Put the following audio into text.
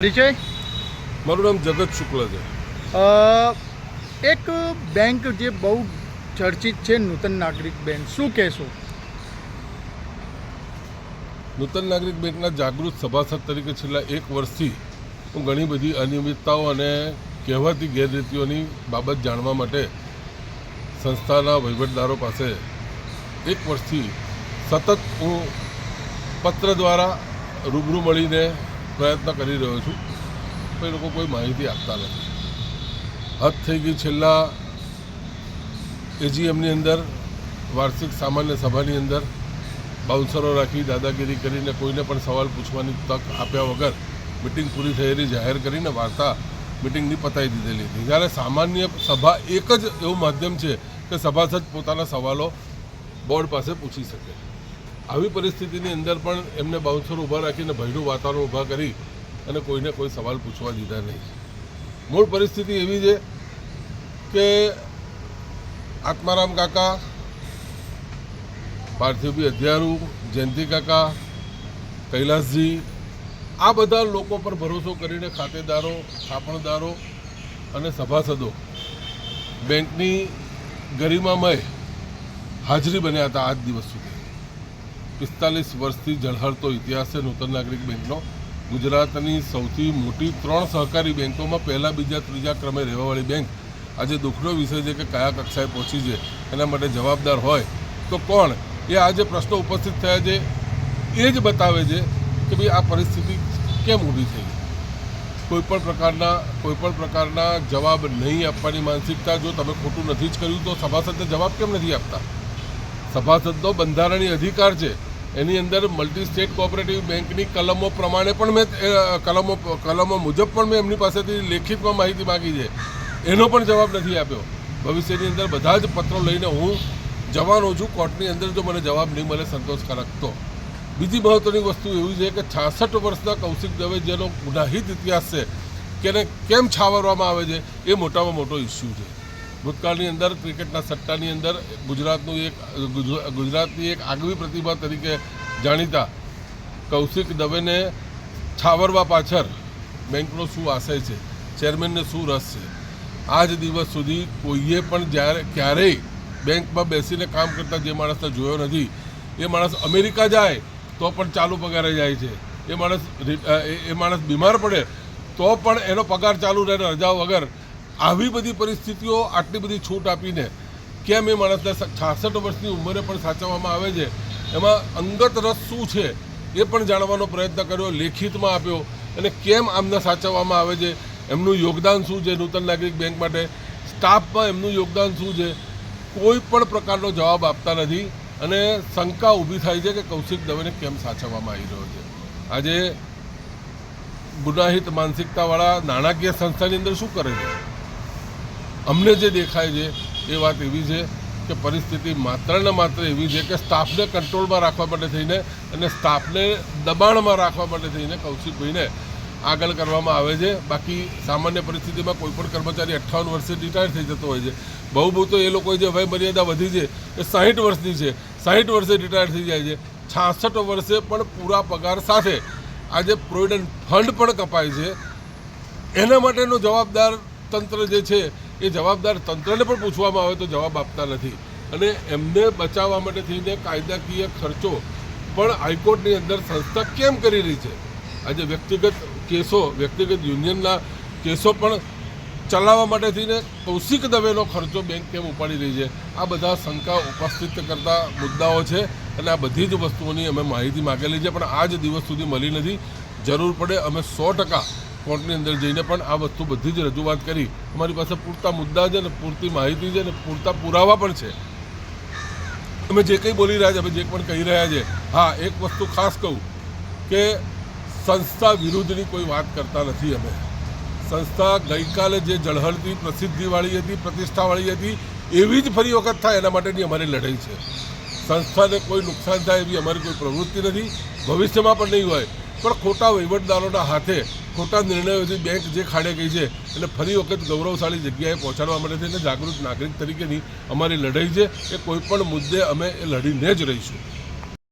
પરિચય મારું નામ જગત શુક્લ છે. એક બેંક જે બહુ ચર્ચિત છે નૂતન નાગરિક બેંક શું કહેશો? નૂતન નાગરિક બેંકના જાગૃત સભાસદ તરીકે છેલ્લા એક વર્ષથી હું ઘણી બધી અનિયમિતતાઓ અને કહેવાતી ગેરરીતિઓની બાબત જાણવા માટે સંસ્થાના વહીવટદારો પાસે એક વર્ષથી સતત હું પત્ર દ્વારા રૂબરૂ મળીને પ્રયત્ન કરી રહ્યો છું, પણ એ લોકો કોઈ માહિતી આપતા નથી. હદ થઈ ગઈ છેલ્લા એજીએમની અંદર, વાર્ષિક સામાન્ય સભાની અંદર બાઉન્સરો રાખી દાદાગીરી કરીને કોઈને પણ સવાલ પૂછવાની તક આપ્યા વગર મિટિંગ પૂરી થયેલી જાહેર કરીને વાર્તા મિટિંગની પતાવી દીધેલી હતી. જ્યારે સામાન્ય સભા એક જ એવું માધ્યમ છે કે સભાસદ પોતાના સવાલો બોર્ડ પાસે પૂછી શકે. આવી પરિસ્થિતિની અંદર પણ એમને બાઉન્સર ઊભા રાખીને ભયનું વાતાવરણ ઊભા કરી અને કોઈને કોઈ સવાલ પૂછવા દીધા નહીં. મૂળ પરિસ્થિતિ એવી છે કે આત્મારામ કાકા પાર્થિવભાઈ અધ્યારુ, જયંતિ કાકા, કૈલાસજી, આ બધા લોકો પર ભરોસો કરીને ખાતેદારો, થાપણદારો અને સભાસદો બેંકની ગરિમામય હાજરી બન્યા હતા આજ દિવસ સુધી. પિસ્તાલીસ વર્ષથી ઝળહળતો ઇતિહાસ છે નૂતન નાગરિક બેંકનો ગુજરાતની સૌથી મોટી ત્રણ સહકારી બેંકોમાં પહેલાં, બીજા, ત્રીજા ક્રમે રહેવાવાળી બેંક આજે દુઃખનો વિષય છે કે કયા કક્ષાએ પહોંચી છે, એના માટે જવાબદાર હોય તો કોણ? એ આજે પ્રશ્નો ઉપસ્થિત થયા છે. એ જ બતાવે છે કે ભાઈ આ પરિસ્થિતિ કેમ ઊભી થઈ? કોઈ પણ પ્રકારના, કોઈ પણ પ્રકારના જવાબ નહીં આપવાની માનસિકતા જો તમે ખોટું નથી જ કર્યું, તો સભાસદને જવાબ કેમ નથી આપતા? સભાસદનો બંધારણીય અધિકાર છે. એની અંદર મલ્ટી સ્ટેટ કોઓપરેટિવ બેંકની કલમો પ્રમાણે પણ મેં કલમો કલમો મુજબ પણ મેં એમની પાસેથી લેખિતમાં માહિતી માગી છે. એનો પણ જવાબ નથી આપ્યો. ભવિષ્યની અંદર બધા જ પત્રો લઈને હું જવાનો છું. કોર્ટની અંદર જો મને જવાબ નહીં મળે, સંતોષકારક તો. બીજી મહત્ત્વની વસ્તુ એવી છે કે છાસઠ વર્ષના કૌશિક દવે જેનો ગુનાહિત ઇતિહાસ છે એને કેમ છાવરવામાં આવે છે, એ મોટામાં મોટો ઇસ્યુ છે. ભૂતકાળની અંદર, ક્રિકેટના સટ્ટાની અંદર, ગુજરાતનું એક ગુજરા- ગુજરાતની એક આગવી પ્રતિભા તરીકે જાણીતા કૌશિક દવેને છાવરવા પાછળ બેંકનો શું આશય છે? ચેરમેનને શું રસ છે? આજ દિવસ સુધી કોઈએ પણ જ્યારે, ક્યારેય બેંકમાં બેસીને કામ કરતા જે માણસને જોયો નથી, એ માણસ અમેરિકા જાય તો પણ ચાલુ પગારે જાય છે. એ માણસ એ માણસ બીમાર પડે તો પણ એનો પગાર ચાલુ રહે રજા વગર આવી બધી પરિસ્થિતિઓ, આટલી બધી છૂટ આપીને કેમ એ માણસને છાસઠ વર્ષની ઉંમરે પણ સાચવવામાં આવે છે? એમાં અંગત રસ શું છે? એ પણ જાણવાનો પ્રયત્ન કર્યો, લેખિતમાં આપ્યો. અને કેમ આમને સાચવવામાં આવે છે? એમનું યોગદાન શું છે નૂતન નાગરિક બેંક માટે? સ્ટાફમાં એમનું યોગદાન શું છે? કોઈ પણ પ્રકારનો જવાબ આપતા નથી. અને શંકા ઊભી થાય છે કે કૌશિક દવેને કેમ સાચવવામાં આવી રહ્યો છે? આજે ગુનાહિત માનસિકતાવાળા નાણાકીય સંસ્થાની અંદર શું કરે છે? અમને જે દેખાય છે, એ વાત એવી છે કે પરિસ્થિતિ માત્ર ને માત્ર એવી છે કે સ્ટાફને કંટ્રોલમાં રાખવા માટે થઈને અને સ્ટાફને દબાણમાં રાખવા માટે થઈને કૌશિકભાઈને આગળ કરવામાં આવે છે. બાકી સામાન્ય પરિસ્થિતિમાં કોઈ પણ કર્મચારી અઠ્ઠાવન વર્ષે રિટાયર થઈ જતો હોય છે. બહુ બહુ તો એ લોકોએ જે વય મર્યાદા વધી છે, એ સાહીઠ વર્ષની છે. સાહીઠ વર્ષે રિટાયર થઈ જાય છે. છાસઠ વર્ષે પણ પૂરા પગાર સાથે આજે પ્રોવિડન્ટ ફંડ પણ કપાય છે. એના માટેનો જવાબદાર તંત્ર જે છે એ જવાબદાર તંત્રને પણ પૂછવામાં આવે તો જવાબ આપતા નથી. અને એમને બચાવવા માટે થઈને કાયદાકીય ખર્ચો પણ હાઈકોર્ટની અંદર સંસ્થા કેમ કરી રહી છે? આજે વ્યક્તિગત કેસો, વ્યક્તિગત યુનિયનના કેસો પણ ચલાવવા માટે થઈને કૌશિક દવેનો ખર્ચો બેંક કેમ ઉપાડી રહી છે? આ બધા શંકા ઉપસ્થિત કરતા મુદ્દાઓ છે અને આ બધી જ વસ્તુઓની અમે માહિતી માગેલી છે, પણ આ જ દિવસ સુધી મળી નથી. જરૂર પડે અમે સો ટકા કોર્ટની અંદર જઈને પણ આ વસ્તુ બધી જ રજૂઆત કરી. અમારી પાસે પૂરતા મુદ્દા છે ને પૂરતી માહિતી છે ને પૂરતા પુરાવા પણ છે. અમે જે કંઈ બોલી રહ્યા છે, અમે જે પણ કહી રહ્યા છે, હા, એક વસ્તુ ખાસ કહું કે સંસ્થા વિરુદ્ધની કોઈ વાત કરતા નથી અમે. સંસ્થા ગઈકાલે જે ઝળહળતી પ્રસિદ્ધિવાળી હતી, પ્રતિષ્ઠાવાળી હતી, એવી જ ફરી વખત થાય એના માટેની અમારી લડાઈ છે. સંસ્થાને કોઈ નુકસાન થાય એવી અમારી કોઈ પ્રવૃત્તિ નથી. ભવિષ્યમાં પણ નહીં હોય. પણ ખોટા વહીવટદારોના હાથે, ખોટા નિર્ણયોથી બેંક જે ખાડે ગઈ છે, એટલે ફરી વખત ગૌરવશાળી જગ્યાએ પહોંચાડવા માટે થઈને જાગૃત નાગરિક તરીકેની અમારી લડાઈ છે. એ કોઈપણ મુદ્દે અમે એ લડીને જ રહીશું.